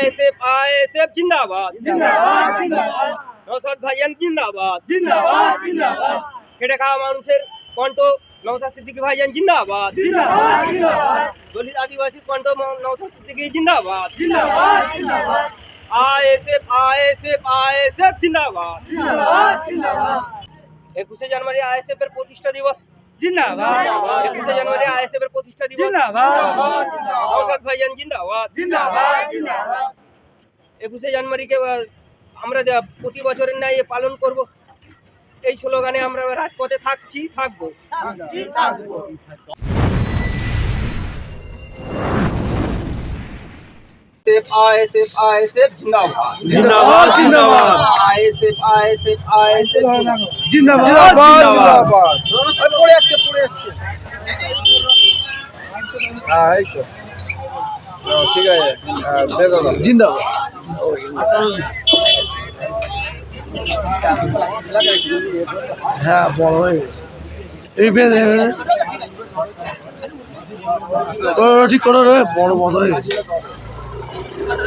ISF ISF জিন্দাবাদ জিন্দাবাদ জিন্দাবাদ নৌসাদ ভাইজান জিন্দাবাদ জিন্দাবাদ জিন্দাবাদ খেটে খাওয়া মানুষের কণ্ঠ নৌসাদ সিদ্দিকী ভাইজান জিন্দাবাদ জিন্দাবাদ জিন্দাবাদ দলিত আদিবাসী কণ্ঠ ম- নৌসাদ সিদ্দিকী জিন্দাবাদ জিন্দাবাদ জিন্দাবাদ আইএসএফ আইএসএফ আইএসএফ জিন্দাবাদ জিন্দাবাদ জিন্দাবাদ একুশে জানুয়ারি আইএসএফ এর প্রতিষ্ঠা দিবস জিন্দাবাদ। একুশে জানুয়ারি আইএসএফ এর প্রতিষ্ঠা দিবস। জিন্দাবাদ। নৌসাদ ভাইজান জিন্দাবাদ। জিন্দাবাদ। জিন্দাবাদ। একুশে জানুয়ারিকে আমরা প্রতি বছরের ন্যায় এ পালন করব এই স্লোগানে আমরা রাজপথে থাকছি থাকব। থাকব আইএসএফ আইএসএফ জিন্দাবাদ জিন্দাবাদ জিন্দাবাদ আইএসএফ আইএসএফ আইএসএফ জিন্দাবাদ জিন্দাবাদ হ্যাঁ ঠিক আছে। হ্যাঁ, দে জিন্দাবাদ হ্যাঁ বড় হয়ে ঠিক করো রে বড় বড় হয়ে গেছে।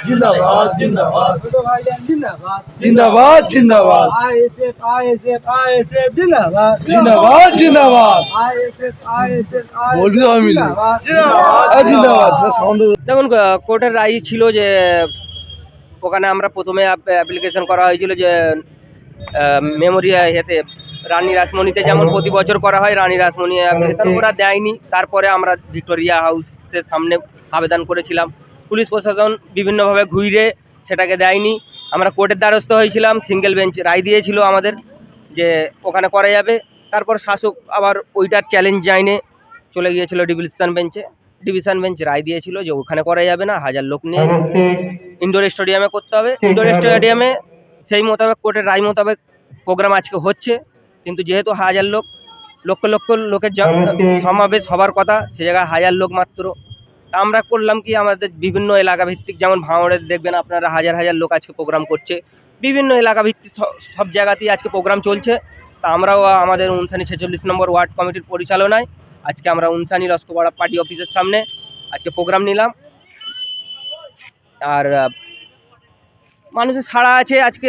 জিন্দাবাদ জিন্দাবাদ। জিন্দাবাদ জিন্দাবাদ। জিন্দাবাদ। জিন্দাবাদ মিলে জিন্দাবাদ দেখুন কোর্টের রায় ছিল যে, ওখানে আমরা প্রথমে অ্যাপ্লিকেশন করা হয়েছিল যে মেমোরি হেতে রানী রাসমণিতে যেমন প্রতি বছর করা হয় রানী রাসমণি অ্যাপ্লিকেশন ওরা দেয়নি। তারপরে আমরা ভিক্টোরিয়া হাউসের সামনে আবেদন করেছিলাম। পুলিশ প্রশাসন বিভিন্নভাবে ঘুরে সেটাকে দেয়নি। আমরা কোর্টের দ্বারস্থ হয়েছিলাম সিঙ্গেল বেঞ্চ রায় দিয়েছিল আমাদের যে ওখানে করা যাবে। তারপর শাসক আবার ওইটার চ্যালেঞ্জ যায়নি চলে গিয়েছিল ডিভিশন বেঞ্চে। ডিভিশন বেঞ্চ রায় দিয়েছিল যে ওখানে করা যাবে না হাজার লোক নিয়ে ইনডোর স্টেডিয়ামে করতে হবে। ইনডোর স্টেডিয়ামে সেই মোতাবেক কোর্টের রায় মোতাবেক প্রোগ্রাম আজকে হচ্ছে। কিন্তু যেহেতু হাজার লোক লক্ষ লক্ষ লোকের সমাবেশ হবার কথা সে জায়গায় হাজার লোক মাত্র। তা আমরা করলাম কি আমাদের বিভিন্ন এলাকা ভিত্তিক যেমন ভাঙড়ে দেখবেন আপনারা হাজার হাজার লোক আজকে প্রোগ্রাম করছে। বিভিন্ন এলাকা ভিত্তিক সব জায়গাতেই আজকে প্রোগ্রাম চলছে। তা আমরাও আমাদের উনসানি ছেচল্লিশ নম্বর ওয়ার্ড কমিটির পরিচালনায় আজকে আমরা উনসানি লস্করপাড়া পার্টি অফিসের সামনে আজকে প্রোগ্রাম নিলাম। আর মানুষের সাড়া আছে আজকে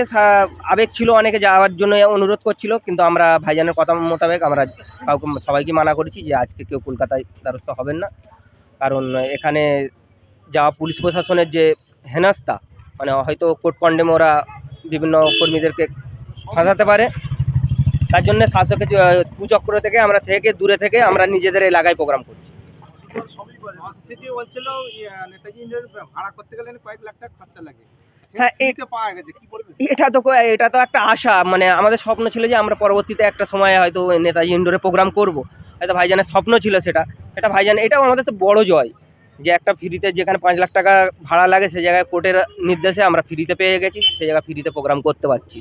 আবেগ ছিল অনেকে যাওয়ার জন্য অনুরোধ করছিল কিন্তু আমরা ভাইজানের কথা মোতাবেক আমরা কাউকে সবাইকে মানা করেছি যে আজকে কেউ কলকাতায় দ্বারস্থ হবেন না। কারণ এখানে যাওয়া পুলিশ প্রশাসনের যে হেনস্থা মানে হয়তো কোর্ট কন্ডেম ওরা বিভিন্ন কর্মীদেরকে ফাঁসাতে পারে। তার জন্য শাসকের কুচক্র থেকে আমরা থেকে দূরে থেকে আমরা নিজেদের এলাকায় প্রোগ্রাম করছি। সিটি বলছিল ইয়ে, নেতাজি ভাড়া করতে গেলে কয়েক লাখ টাকা খরচা লাগে। হ্যাঁ, এটা পাওয়া গেছে কি বলবেন? এটা তো এটা তো একটা আশা মানে আমাদের স্বপ্ন ছিল যে আমরা পরবর্তীতে একটা সময় হয়তো নেতাজি ইন্ডোরে প্রোগ্রাম করব। হয়তো ভাইজানের স্বপ্ন ছিল সেটা। এটা ভাইজান এটাও আমাদের তো বড় জয় যে একটা ফ্রিতে যেখানে পাঁচ লাখ টাকা ভাড়া লাগে সে জায়গায় কোর্টের নির্দেশে আমরা ফ্রিতে পেয়ে গেছি সেই জায়গায় ফ্রিতে প্রোগ্রাম করতে পারছি।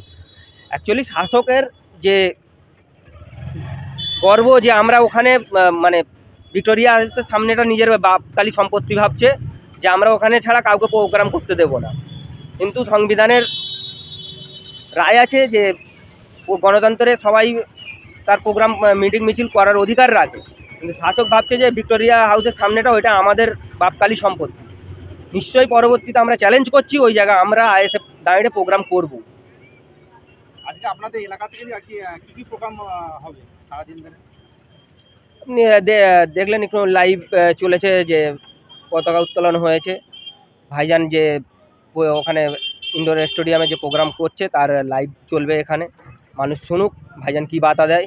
অ্যাকচুয়ালি শাসকের যে গর্ব যে আমরা ওখানে মানে ভিক্টোরিয়া সামনেটা নিজের বাপকালী সম্পত্তি ভাবছে যে আমরা ওখানে ছাড়া কাউকে প্রোগ্রাম করতে দেবো না। কিন্তু সংবিধানের রায় আছে যে গণতন্ত্রে সবাই তার প্রোগ্রাম মিটিং মিছিল করার অধিকার রাখে। কিন্তু শাসক ভাবছে যে ভিক্টোরিয়া হাউসের সামনেটা ওইটা আমাদের বাপকালী সম্পত্তি। নিশ্চয়ই পরবর্তীতে আমরা চ্যালেঞ্জ করছি ওই জায়গায় আমরা আইএসএফ দাঁড়িয়ে প্রোগ্রাম করব। আজকে আপনাদের এলাকা থেকে কি কি প্রোগ্রাম হবে সারাদিন ধরে? আপনি দেখলেন একটু লাইভ চলেছে যে পতাকা উত্তোলন হয়েছে। ভাইজান যে ওখানে ইনডোর স্টেডিয়ামে যে প্রোগ্রাম করছে, তার লাইভ চলবে এখানে। মানুষ শুনুক, ভাইজান কী বার্তা দেয়।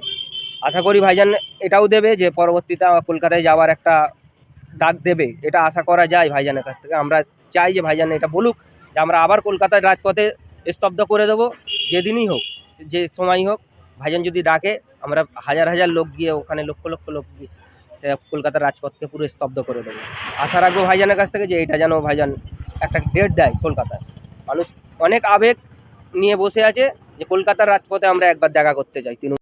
আশা করি ভাইজান এটাও দেবে যে পরবর্তীতে আমার কলকাতায় যাওয়ার একটা ডাক দেবে। এটা আশা করা যায় ভাইজানের কাছ থেকে। আমরা চাই যে ভাইজান এটা বলুক, যে আমরা আবার কলকাতার রাজপথে স্তব্ধ করে দেবো, যেদিনই হোক, যে সময়ই হোক। ভাইজান যদি ডাকে, আমরা হাজার হাজার লোক গিয়ে, ওখানে লক্ষ লক্ষ লোক গিয়ে কলকাতার রাজপথকে পুরো স্তব্ধ করে দেবো। আশা রাখব ভাইজানের কাছ থেকে যে এটা যেন ভাইজান একটা ডেট দেয় কলকাতায়। মানুষ অনেক আবেগ নিয়ে বসে আছে যে কলকাতার রাজপথে আমরা একবার দেখা করতে চাই, তৃণমূল